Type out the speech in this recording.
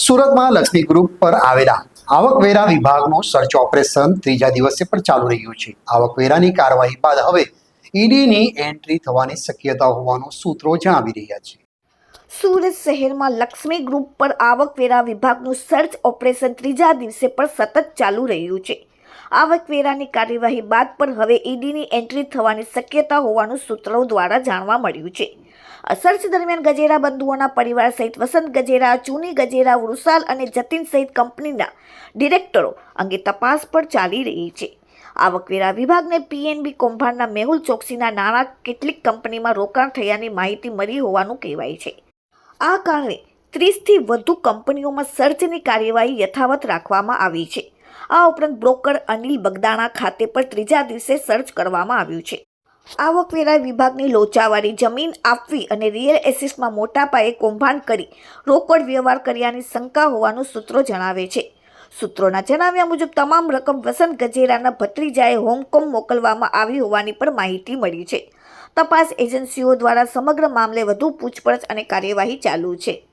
સુરતમાં લક્ષ્મી ગ્રુપ પર આવેલા આવકવેરા વિભાગનું સર્ચ ઓપરેશન ત્રીજા દિવસે પણ ચાલુ રહ્યું છે. આવકવેરાની કાર્યવાહી બાદ હવે ઈડીની એન્ટ્રી થવાની શક્યતા હોવાનું સૂત્રો જણાવી રહ્યા છે. સુરત શહેરમાં લક્ષ્મી ગ્રુપ પર આવકવેરા વિભાગનું સર્ચ ઓપરેશન ત્રીજા દિવસે પણ સતત ચાલુ રહ્યું છે. આવકવેરાની કાર્યવાહી બાદ પણ હવે ઈડીની એન્ટ્રી થવાની શક્યતા હોવાનું સૂત્રો દ્વારા જાણવા મળ્યું છે. સર્ચ દરમિયાન ગજેરા બંધુઓના પરિવાર સહિત વસંત ગજેરા, ચૂની ગજેરા, વૃષાલ અને જતીન સહિત કંપનીના ડિરેક્ટરો અંગે તપાસ પણ ચાલી રહી છે. આવકવેરા વિભાગને પીએનબી કૌભાંડના મેહુલ ચોકસીના નાણાં કેટલીક કંપનીમાં રોકાણ થયાની માહિતી મળી હોવાનું કહેવાય છે. આ કારણે ત્રીસથી વધુ કંપનીઓમાં સર્ચની કાર્યવાહી યથાવત રાખવામાં આવી છે. આ ઉપરાંત બ્રોકર અનિલ બગદાણા ખાતે પણ ત્રીજા દિવસે સર્ચ કરવામાં આવ્યું છે. આવકવેરા વિભાગની લોચાવાળી જમીન આપવી અને રિયલ એસિસમાં મોટા પાયે કૌભાંડ કરી રોકડ વ્યવહાર કર્યાની શંકા હોવાનું સૂત્રો જણાવે છે. સૂત્રોના જણાવ્યા મુજબ, તમામ રકમ વસંત ગજેરાના ભત્રીજાએ હોંગકોંગ મોકલવામાં આવી હોવાની પણ માહિતી મળી છે. તપાસ એજન્સીઓ દ્વારા સમગ્ર મામલે વધુ પૂછપરછ અને કાર્યવાહી ચાલુ છે.